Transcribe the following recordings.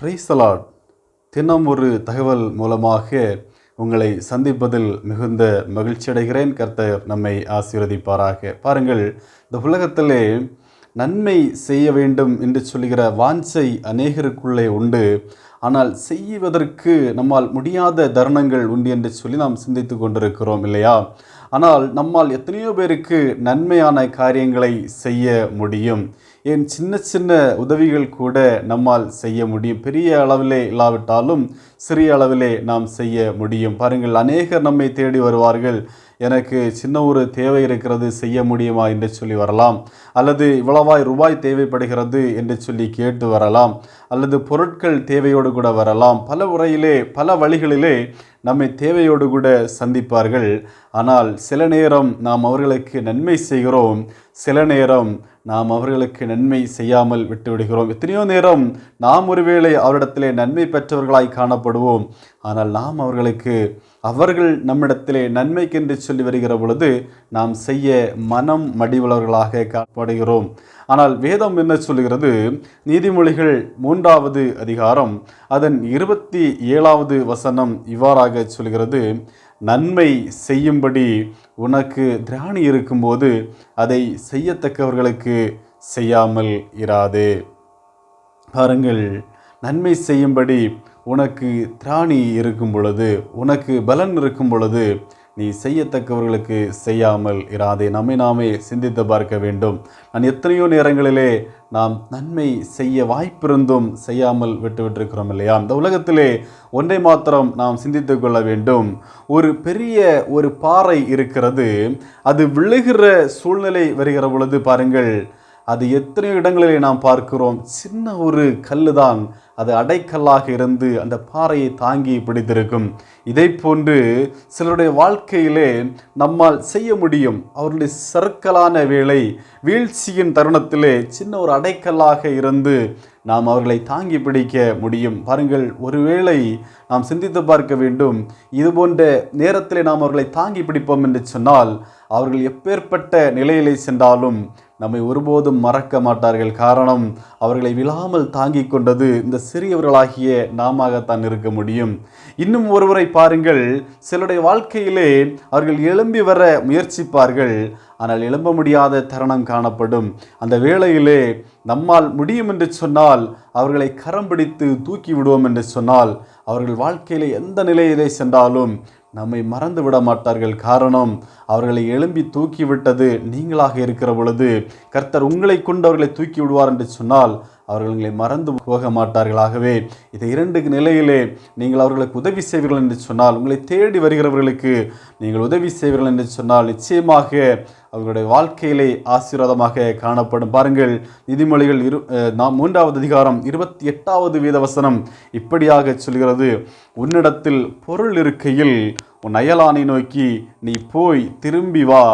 பிரைசலாட் தினம் ஒரு தகவல் மூலமாக உங்களை சந்திப்பதில் மிகுந்த மகிழ்ச்சி அடைகிறேன். கர்த்தர் நம்மை ஆசீர்வதிப்பாராக. பாருங்கள் இந்த உலகத்திலே நன்மை செய்ய வேண்டும் என்று சொல்லுகிற வாஞ்சை அநேகருக்குள்ளே உண்டு. ஆனால் செய்வதற்கு நம்மால் முடியாத தருணங்கள் உண்டு என்று சொல்லி நாம் சிந்தித்து கொண்டிருக்கிறோம் இல்லையா? ஆனால் நம்மால் எத்தனையோ பேருக்கு நன்மையான காரியங்களை செய்ய முடியும். ஏன் சின்ன சின்ன உதவிகள் கூட நம்மால் செய்ய முடியும். பெரிய அளவிலே இல்லாவிட்டாலும் சிறிய அளவிலே நாம் செய்ய முடியும். பாருங்கள் அநேகர் நம்மை தேடி வருவார்கள். எனக்கு சின்ன ஒரு தேவை இருக்கிறது செய்ய முடியுமா என்று சொல்லி வரலாம். அல்லது இவ்வளவாய் ரூபாய் தேவைப்படுகிறது என்று சொல்லி கேட்டு வரலாம். அல்லது பொருட்கள் தேவையோடு கூட வரலாம். பல முறையிலே பல வழிகளிலே நம்மை தேவையோடு கூட சந்திப்பார்கள். ஆனால் சில நேரம் நாம் அவர்களுக்கு நன்மை செய்கிறோம். சில நேரம் நாம் அவர்களுக்கு நன்மை செய்யாமல் விட்டுவிடுகிறோம். எத்தனையோ நேரம் நாம் ஒருவேளை அவரிடத்திலே நன்மை பெற்றவர்களாய் காணப்படுவோம். ஆனால் நாம் அவர்களுக்கு அவர்கள் நம்மிடத்திலே நன்மைக்கென்று சொல்லி வருகிற பொழுது நாம் செய்ய மனம் மடிவளர்களாக காணப்படுகிறோம் ஆனால் வேதம் என்ன சொல்கிறது நீதிமொழிகள் மூன்றாவது அதிகாரம் அதன் இருபத்தி ஏழாவது வசனம் இவ்வாறாக சொல்கிறது நன்மை செய்யும்படி உனக்கு திராணி இருக்கும்போது அதை செய்யத்தக்கவர்களுக்கு செய்யாமல் இராது. பாருங்கள் நன்மை செய்யும்படி உனக்கு திராணி இருக்கும் பொழுது உனக்கு பலன் இருக்கும் பொழுது நீ செய்யத்தக்கவர்களுக்கு செய்யாமல் இராதே. நம்மை நாமே சிந்தித்து பார்க்க வேண்டும். நான் எத்தனையோ நேரங்களிலே நாம் நன்மை செய்ய வாய்ப்பிருந்தும் செய்யாமல் விட்டு விட்டிருக்கிறோம் இல்லையா? இந்த உலகத்திலே ஒன்றை மாத்திரம் நாம் சிந்தித்து கொள்ள வேண்டும். ஒரு பெரிய ஒரு பாறை இருக்கிறது. அது விழுகிற சூழ்நிலை வருகிற பொழுது பாருங்கள் அது எத்தனையோ இடங்களிலே நாம் பார்க்கிறோம். சின்ன ஒரு கல்லு தான் அது அடைக்கல்லாக இருந்து அந்த பாறையை தாங்கி பிடித்திருக்கும். இதை போன்று சிலருடைய வாழ்க்கையிலே நம்மால் செய்ய முடியும். அவருடைய சறுக்கலான வேலை வீழ்ச்சியின் தருணத்திலே சின்ன ஒரு அடைக்கல்லாக இருந்து நாம் அவர்களை தாங்கி பிடிக்க முடியும். பாருங்கள் ஒருவேளை நாம் சிந்தித்து பார்க்க வேண்டும். இது போன்ற நேரத்திலே நாம் அவர்களை தாங்கி பிடிப்போம் என்று சொன்னால் அவர்கள் எப்பேற்பட்ட நிலையிலே சென்றாலும் நம்மை ஒருபோதும் மறக்க மாட்டார்கள். காரணம் அவர்களை விழாமல் தாங்கிக் கொண்டது இந்த சிறியவர்களாகிய நாமத்தான் இருக்க முடியும். இன்னும் ஒருவரை பாருங்கள். சிலருடைய வாழ்க்கையிலே அவர்கள் எழும்பி வர முயற்சிப்பார்கள். ஆனால் எழும்ப முடியாத தருணம் காணப்படும். அந்த வேளையிலே நம்மால் முடியும் என்று சொன்னால் அவர்களை கரம் பிடித்து தூக்கி விடுவோம் என்று சொன்னால் அவர்கள் வாழ்க்கையிலே எந்த நிலையிலே சென்றாலும் நம்மை மறந்து விட மாட்டார்கள். காரணம் அவர்களை எழும்பி தூக்கி விட்டது நீங்களாக இருக்கிற பொழுது கர்த்தர் உங்களை கொண்டு அவர்களை தூக்கி விடுவார் என்று சொன்னால் அவர்கள் உங்களை மறந்து போக மாட்டார்களாகவே. இந்த இரண்டு நிலையிலே நீங்கள் அவர்களுக்கு உதவி செய்வீர்கள் என்று சொன்னால் உங்களை தேடி வருகிறவர்களுக்கு நீங்கள் உதவி செய்வீர்கள் என்று சொன்னால் நிச்சயமாக அவர்களுடைய வாழ்க்கையிலே ஆசீர்வாதமாக காணப்படும். பாருங்கள் நிதிமொழிகள் இரு நாம் மூன்றாவது அதிகாரம் இருபத்தி எட்டாவது வீதவசனம் இப்படியாக சொல்கிறது. உன்னிடத்தில் பொருள் இருக்கையில் உன் அயலானை நோக்கி நீ போய் திரும்பி வா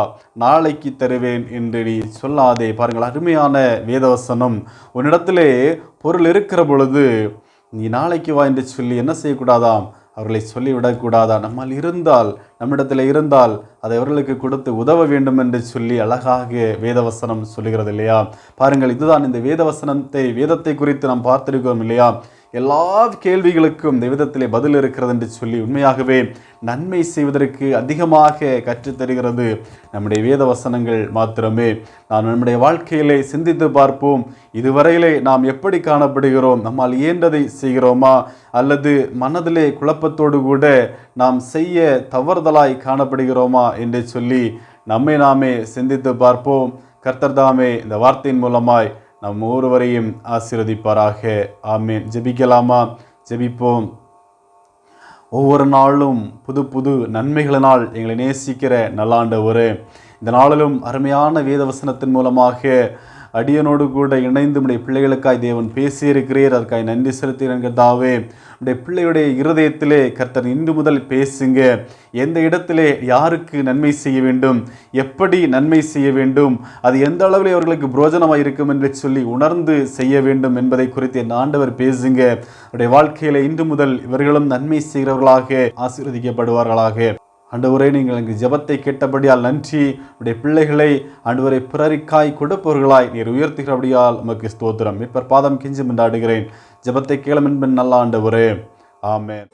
நாளைக்கு தருவேன் என்று நீ சொல்லாதே. பாருங்கள் அருமையான வேதவசனம். உன்னிடத்திலே பொருள் இருக்கிற பொழுது நீ நாளைக்கு வா என்று சொல்லி என்ன செய்யக்கூடாதாம்? அவர்களை சொல்லிவிடக்கூடாதா நம்மால் இருந்தால் நம்மிடத்தில் இருந்தால் அதை அவர்களுக்கு கொடுத்து உதவ வேண்டும் என்று சொல்லி அழகாக வேதவசனம் சொல்லுகிறது இல்லையா? பாருங்கள் இதுதான் இந்த வேதவசனத்தை வேதத்தை குறித்து நாம் பார்த்திருக்கிறோம் இல்லையா? எல்லா கேள்விகளுக்கும் இந்த விதத்திலே பதில் இருக்கிறது என்று சொல்லி உண்மையாகவே நன்மை செய்வதற்கு அதிகமாக கற்றுத்தருகிறது நம்முடைய வேத வசனங்கள் மாத்திரமே. நாம் நம்முடைய வாழ்க்கையிலே சிந்தித்து பார்ப்போம் இதுவரையிலே நாம் எப்படி காணப்படுகிறோம் நம்மால் இயன்றதை செய்கிறோமா அல்லது மனதிலே குழப்பத்தோடு கூட நாம் செய்ய தவறுதலாய் காணப்படுகிறோமா என்று சொல்லி நம்மை நாமே சிந்தித்து பார்ப்போம். கர்த்தர்தாமே இந்த வார்த்தையின் மூலமாய் நம் ஒருவரையும் ஆசீர்வதிப்பாராக. ஆமேன். ஜெபிக்கலாமா? ஜெபிப்போம். ஒவ்வொரு நாளும் புது புது நன்மைகளினால் எங்களை நேசிக்கிற நல்லாண்டவரே. இந்த நாளிலும் அருமையான வேதவசனத்தின் மூலமாக அடியனோடு கூட இணைந்து உடைய பிள்ளைகளுக்காய் தேவன் பேசியிருக்கிறீர். அதற்காய் நன்றி செலுத்துகிறதாவே உடைய பிள்ளையுடைய இருதயத்திலே கர்த்தர் இன்று முதல் பேசுங்க. எந்த இடத்திலே யாருக்கு நன்மை செய்ய வேண்டும்? எப்படி நன்மை செய்ய வேண்டும்? அது எந்த அளவில் அவர்களுக்கு புரோஜனமாக இருக்கும் என்று சொல்லி உணர்ந்து செய்ய வேண்டும் என்பதை குறித்து என் ஆண்டவர் பேசுங்க. அவருடைய வாழ்க்கையில இன்று முதல் இவர்களும் நன்மை செய்கிறவர்களாக ஆசீர்வதிக்கப்படுவார்களாக. ஆண்டவரே நீங்கள் எங்கள் ஜபத்தை கேட்டபடியால் நன்றி. உடைய பிள்ளைகளை ஆண்டவரை பிறரிக்காய் கொடுப்பவர்களாய் நீர் உயர்த்துகிறபடியால் உமக்கு ஸ்தோத்திரம். இப்பர் பாதம் கெஞ்சி மன்றாடுகிறேன் ஜெபத்தை கேளம் என்பன் நல்ல ஆண்டவரே. ஆமேன்.